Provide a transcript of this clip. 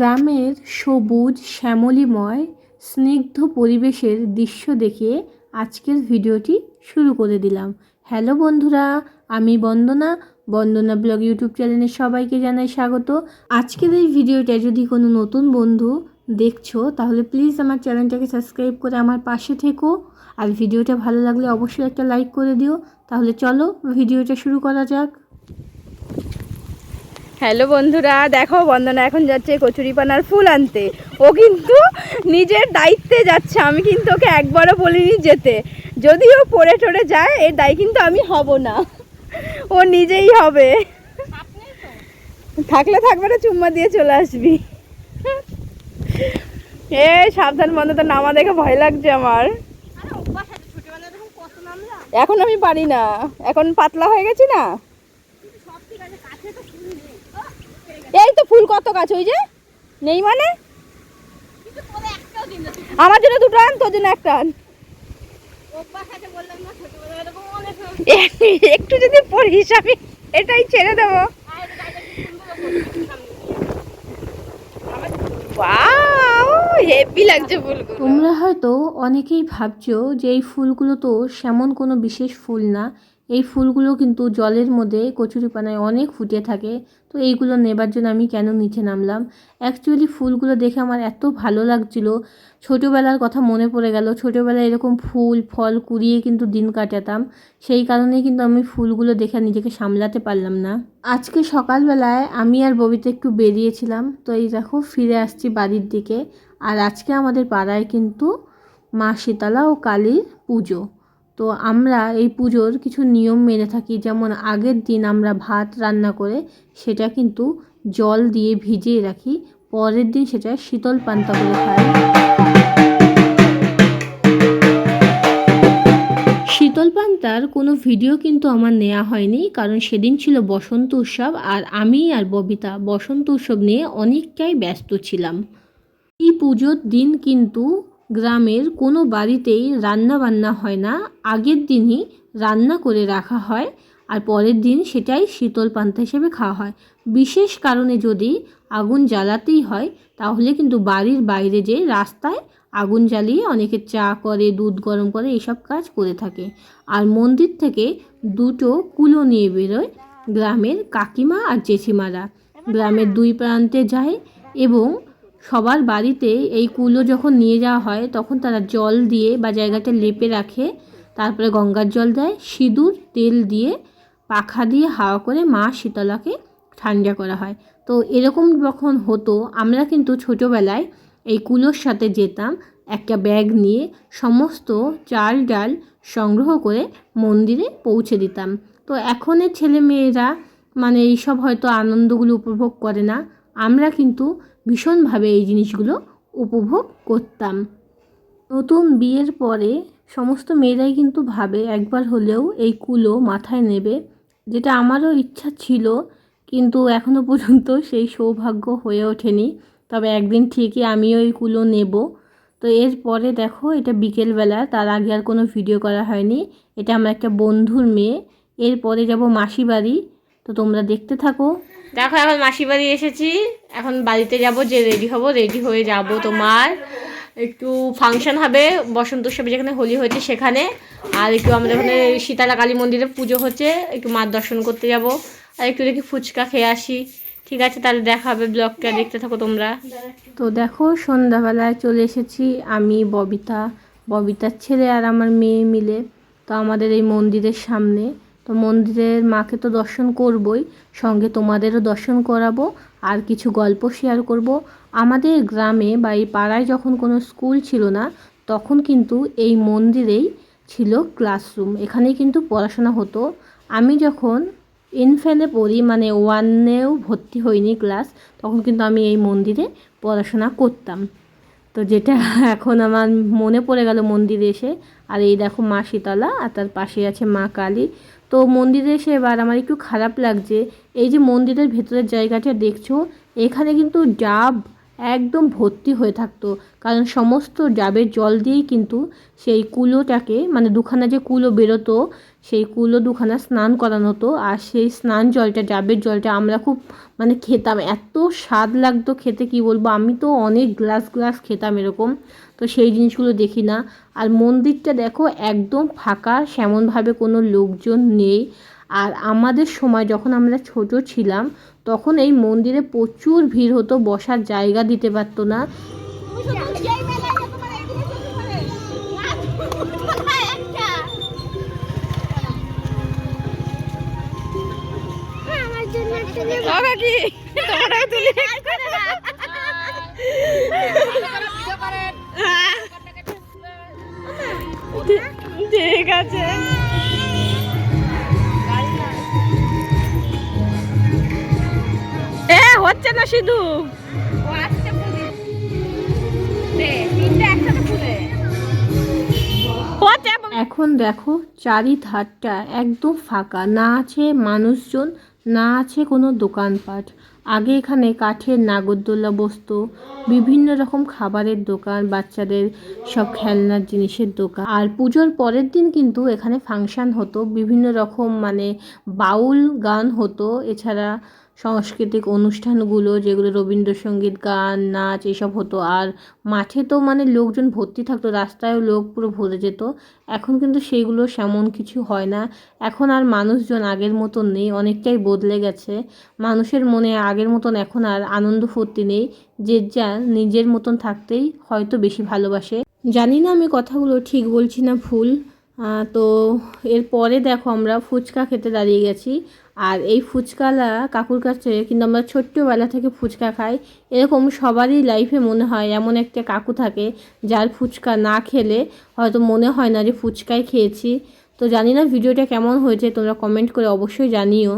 গ্রামের সবুজ, শ্যামলিময়, স্নিগ্ধ পরিবেশের দৃশ্য দেখে আজকের ভিডিওটি শুরু করে দিলাম। হ্যালো বন্ধুরা, আমি বন্দনা। বন্দনা ব্লগ ইউটিউব চ্যানেলে সবাইকে জানাই স্বাগত। আজকের এই ভিডিওটা যদি কোনো নতুন বন্ধু দেখছ, তাহলে প্লিজ আমার চ্যানেলটাকে সাবস্ক্রাইব করে আমার পাশে থেকো। আর ভিডিওটা ভালো লাগলে অবশ্যই একটা লাইক করে দিও। তাহলে চলো ভিডিওটা শুরু করা যাক। হ্যালো বন্ধুরা দেখো বন্দনা এখন যাচ্ছে কচুরিপানার ফুল আনতে। ও কিন্তু নিজের দায়িত্বে যাচ্ছে আমি কিন্তু ওকে একবারও বলিনি যেতে। যদিও পড়ে টরে যায় এর দায় কিন্তু আমি হব না। ও নিজেই হবে। থাকলে থাকবে না চুম্মা দিয়ে চলে আসবি। এ সাবধান বন্ধ তো নামা দেখে ভয় লাগছে আমার। এখন আমি পারি না এখন পাতলা হয়ে গেছি না? এই তো ফুল কত গাছ, ওই যে? নেই মানে? আমার জন্য দুটো আন, তোর জন্য একটা আন। একটু যদি পড়িস আমি এটাই ছেড়ে দেবো। তোমরা হয়তো অনেকেই ভাবছ যে এই ফুলগুলো তো সেমন কোনো বিশেষ ফুল না। এই ফুলগুলো কিন্তু জলের মধ্যে কচুরিপানায় অনেক ফুটে থাকে। তো এইগুলো নেবার জন্য আমি কেন নিচে নামলাম? অ্যাকচুয়ালি ফুলগুলো দেখে আমার এত ভালো লাগছিল। ছোটোবেলার কথা মনে পড়ে গেল। ছোটোবেলায় এরকম ফুল, ফল কুড়িয়ে কিন্তু দিন কাটাতাম। সেই কারণে কিন্তু আমি ফুলগুলো দেখে নিজেকে সামলাতে পারলাম না। আজকে সকালবেলায় আমি আর ববিতে একটু বেরিয়েছিলাম। তো এই দেখো ফিরে আসছি বাড়ির দিকে। আর আজকে আমাদের পাড়ায় কিন্তু মা শীতলা ও কালীর পুজো। তো আমরা এই পুজোর কিছু নিয়ম মেনে থাকি। যেমন আগের দিন আমরা ভাত রান্না করে সেটা কিন্তু জল দিয়ে ভিজিয়ে রাখি। পরের দিন সেটা শীতল পান্তা করে খাই শীতল পান্তার কোনো ভিডিও কিন্তু আমার নেওয়া হয়নি, কারণ সেদিন ছিল বসন্ত উৎসব আর আমি আর ববিতা বসন্ত উৎসব নিয়ে অনেকটাই ব্যস্ত ছিলাম। এই পুজোর দিন কিন্তু গ্রামের কোনো বাড়িতেই রান্না বান্না হয় না। আগের দিনই রান্না করে রাখা হয় আর পরের দিন সেটাই শীতল পান্তা হিসেবে খাওয়া হয়। বিশেষ কারণে যদি আগুন জ্বালাতেই হয়, তাহলে কিন্তু বাড়ির বাইরে যে রাস্তায় আগুন জ্বালিয়ে অনেকে চা করে, দুধ গরম করে এইসব কাজ করে থাকে। আর মন্দির থেকে দুটো কুলো নিয়ে বেরোয় গ্রামের কাকিমা আর জেঠিমারা। গ্রামের দুই প্রান্তে যায় এবং সবার বাড়িতে এই কুলো যখন নিয়ে যাওয়া হয়, তখন তারা জল দিয়ে বা জায়গাটা লেপে রাখে, তারপরে গঙ্গার জল দেয়, সিঁদুর, তেল দিয়ে পাখা দিয়ে হাওয়া করে মা শীতলাকে ঠান্ডা করা হয়। তো এরকম যখন হতো, আমরা কিন্তু ছোটোবেলায় এই কুলোর সাথে যেতাম, একটা ব্যাগ নিয়ে সমস্ত চাল ডাল সংগ্রহ করে মন্দিরে পৌঁছে দিতাম। তো এখনের ছেলে মেয়েরা মানে এইসব হয়তো আনন্দগুলো উপভোগ করে না। আমরা কিন্তু ভীষণভাবে এই জিনিসগুলো উপভোগ করতাম। নতুন বিয়ের পরে সমস্ত মেয়েরাই কিন্তু ভাবে, একবার হলেও এই কুলো মাথায় নেবে, যেটা আমারও ইচ্ছা ছিল, কিন্তু এখনও পর্যন্ত সেই সৌভাগ্য হয়ে ওঠেনি। তবে একদিন ঠিকই আমিও এই কুলো নেব। তো এরপরে দেখো, এটা বিকেলবেলা, তার আগে আর কোনো ভিডিও করা হয়নি। এটা আমার একটা বন্ধুর মেয়ে। এরপরে যাব মাসি বাড়ি। তো তোমরা দেখতে থাকো। দেখো এখন মাসি বাড়ি এসেছি। এখন বাড়িতে যাব যে রেডি হব রেডি হয়ে যাব তোমার। একটু ফাংশন হবে বসন্ত উৎসবে যেখানে হোলি হয়েছে সেখানে। আর একটু আমাদের ওখানে শীতলা কালী মন্দিরে পুজো হচ্ছে একটু মার দর্শন করতে যাব। আর একটু দেখি ফুচকা খেয়ে আসি। ঠিক আছে তাহলে দেখা হবে ব্লগটা দেখতে থাকো তোমরা। তো দেখো সন্ধ্যাবেলায় চলে এসেছি আমি ববিতা। ববিতার ছেলে আর আমার মেয়ে মিলে তো আমাদের এই মন্দিরের সামনে। তো মন্দিরের মাকে তো দর্শন করবই, সঙ্গে তোমাদেরও দর্শন করাবো, আর কিছু গল্প শেয়ার করব। আমাদের গ্রামে বা এই পাড়ায় যখন কোনো স্কুল ছিল না, তখন কিন্তু এই মন্দিরেই ছিল ক্লাসরুম এখানেই কিন্তু পড়াশোনা হতো। আমি যখন ইনফেলে পড়ি মানে ওয়ানেও ভর্তি হইনি ক্লাস তখন কিন্তু আমি এই মন্দিরে পড়াশোনা করতাম। তো যেটা এখন আমার মনে পড়ে গেল মন্দিরে এসে। আর এই দেখো মা শীতলা, আর তার পাশে আছে মা কালী। তো মন্দিরে এসে এবার আমার একটু খারাপ লাগছে। এই যে মন্দিরের ভেতরের জায়গাটা দেখছ, এখানে কিন্তু ডাব একদম ভর্তি হয়ে থাকতো। কারণ সমস্ত ডাবের জল দিয়েই কিন্তু সেই কুলোটাকে মানে দুখানা যে কুলো বেরোতো, সেই কুলো দুখানা স্নান করানো হতো। আর সেই স্নান জলটা ডাবের জলটা আমরা খুব মানে খেতাম। এত স্বাদ লাগতো খেতে, কি বলব? আমি তো অনেক গ্লাস গ্লাস খেতাম এরকম। তো সেই জিনিসগুলো দেখি না। আর মন্দিরটা দেখো, একদম ফাঁকা, সেমনভাবে কোনো লোকজন নেই। আর আমাদের সময় যখন আমরা ছোট ছিলাম, তখন এই মন্দিরে প্রচুর ভিড় হতো, বসার জায়গা দিতে পারতো না। বাবা হচ্ছে না সিধু? হচ্ছে এখন দেখো চারিধারটা একদম ফাঁকা। না আছে মানুষজন না আছে কোনো দোকানপাট। আগে এখানে কাঠের নাগরদোল্লা বসতো বিভিন্ন রকম খাবারের দোকান বাচ্চাদের সব খেলনার জিনিসের দোকান। আর পুজোর পরের দিন কিন্তু এখানে ফাংশন হতো বিভিন্ন রকম মানে বাউল গান হতো। এছাড়া সাংস্কৃতিক অনুষ্ঠানগুলো, যেগুলো রবীন্দ্রসঙ্গীত, গান, নাচ, এসব হতো। আর মাঠে তো মানে লোকজন ভর্তি থাকতো, রাস্তায়ও লোক পুরো ভরে যেত। এখন কিন্তু সেইগুলো সেমন কিছু হয় না। এখন আর মানুষজন আগের মতন নেই, অনেকটাই বদলে গেছে। মানুষের মনে আগের মতন এখন আর আনন্দ ফুর্তি নেই। যে যা নিজের মতন থাকতেই হয়তো বেশি ভালোবাসে। জানি না আমি কথাগুলো ঠিক বলছি না ভুল। তো এরপরে দেখো আমরা ফুচকা খেতে দাঁড়িয়ে গেছি। আর এই ফুচকালা কাকুর কাছে কিন্তু আমরা ছোট্টবেলা থেকে ফুচকা খাই। এরকম সবারই লাইফে মনে হয় এমন একটা কাকু থাকে যার ফুচকা না খেলে হয়তো মনে হয় না যে ফুচকাই খেয়েছি। তো জানি না ভিডিওটা কেমন হয়েছে, তোমরা কমেন্ট করে অবশ্যই জানিও।